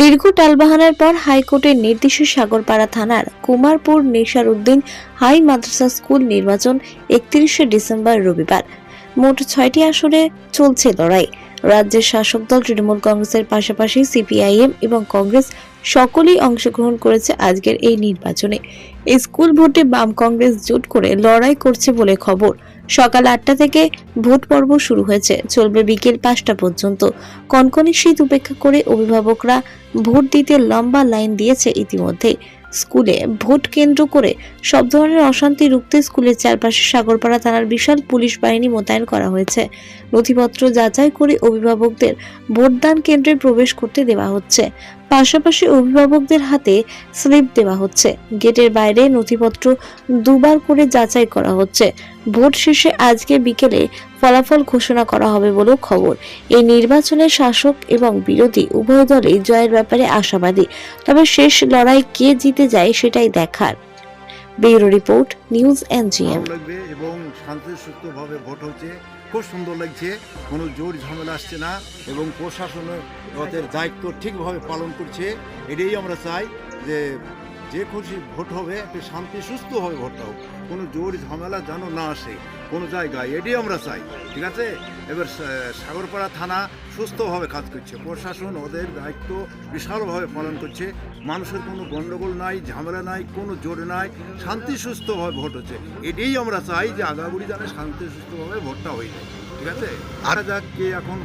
দীর্ঘ টালবাহানার পর হাইকোর্টের নির্দেশে সাগরপাড়া থানার কুমারপুর নিসার উদ্দিন হাই মাদ্রাসা স্কুল নির্বাচন একত্রিশে ডিসেম্বর রবিবার। মোট ছয়টি আসনে চলছে লড়াই। রাজ্যের শাসক দল তৃণমূল কংগ্রেসের পাশাপাশি সিপিআইএম এবং কংগ্রেস সকলেই অংশগ্রহণ করেছে আজকের এই নির্বাচনে। স্কুল ভোটে বাম কংগ্রেস জোট করে লড়াই করছে বলে খবর। সকাল আটটা থেকে ভোট পর্ব শুরু হয়েছে। চলবে বিকেল পাঁচটা পর্যন্ত। কনকনে শীত উপেক্ষা করে অভিভাবকরা ভোট দিতে লম্বা লাইন দিয়েছে ইতিমধ্যে স্কুলে ভোট কেন্দ্র করে সব ধরনের অশান্তি রুখতে স্কুলের চারপাশে সাগরপাড়া থানার বিশাল পুলিশ বাহিনী মোতায়েন করা হয়েছে। নথিপত্র যাচাই করে অভিভাবকদের ভোটদান কেন্দ্রে প্রবেশ করতে দেওয়া হচ্ছে। পাশাপাশি অভিভাবকদের হাতে স্লিপ দেওয়া হচ্ছে। গেটের বাইরে নথিপত্র দুবার করে যাচাই করা হচ্ছে। ভোট শেষে আজকে বিকেলে ফলাফল ঘোষণা করা হবে বলেও খবর। এই নির্বাচনে শাসক এবং বিরোধী উভয় দলই জয়ের ব্যাপারে আশাবাদী। তবে শেষ লড়াই কে জিতে যায় সেটাই দেখার। ব্যুরো রিপোর্ট, নিউজ এনজিএম এবং শান্তি সুস্থভাবে ভোট হচ্ছে। খুব সুন্দর লাগছে। কোনো জোর ঝামেলা আসছে না এবং প্রশাসনের দায়িত্ব ঠিকভাবে পালন করছে। এটাই আমরা চাই যে যে খুশি ভোট হবে, একটু শান্তি, সুস্থভাবে ভোটটা হোক। কোনো জোর ঝামেলা যেন না আসে কোনো জায়গায়, এটাই আমরা চাই। ঠিক আছে? এবার সাগরপাড়া থানা সুস্থভাবে কাজ করছে। প্রশাসন ওদের দায়িত্ব বিশালভাবে পালন করছে। মানুষের কোনো গণ্ডগোল নাই ঝামেলা নাই কোনো জোর নাই। শান্তি সুস্থভাবে ভোট হচ্ছে। এটাই আমরা চাই যে আগাগুড়ি জানে শান্তি সুস্থভাবে ভোটটা হয়ে যায়। ঠিক আছে? আর যাক কে এখন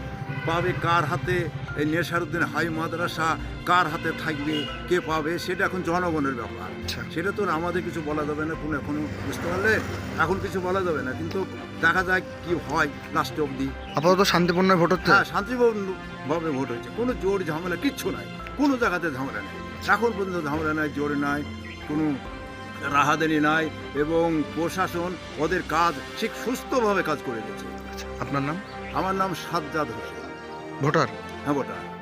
পাবে কার হাতে এই নেশারুদ্দিন হাই মাদ্রাসা কার হাতে থাকবে কে পাবে সেটা এখন জনগণের ব্যাপার। সেটা তো আমাদের কিছু বলা যাবে না কোনো এখনও বুঝতে পারলে? এখন কিছু বলা যাবে না কিন্তু দেখা যাক কি হয় লাস্ট অবধি। আপাতত শান্তিপূর্ণ ভোট হচ্ছে? হ্যাঁ শান্তিপূর্ণভাবে ভোট হয়েছে কোনো জোর ঝামেলা কিচ্ছু নাই। কোনো জায়গাতে ঝামেলা নেই। এখন পর্যন্ত ঝামেলা নাই জোর নাই কোনো রাহাদানি নাই এবং প্রশাসন ওদের কাজ ঠিক সুস্থভাবে কাজ করে গেছে আপনার নাম? আমার নাম সাজ্জাদ হোসেন। ভোটার? হ্যাঁ ওটা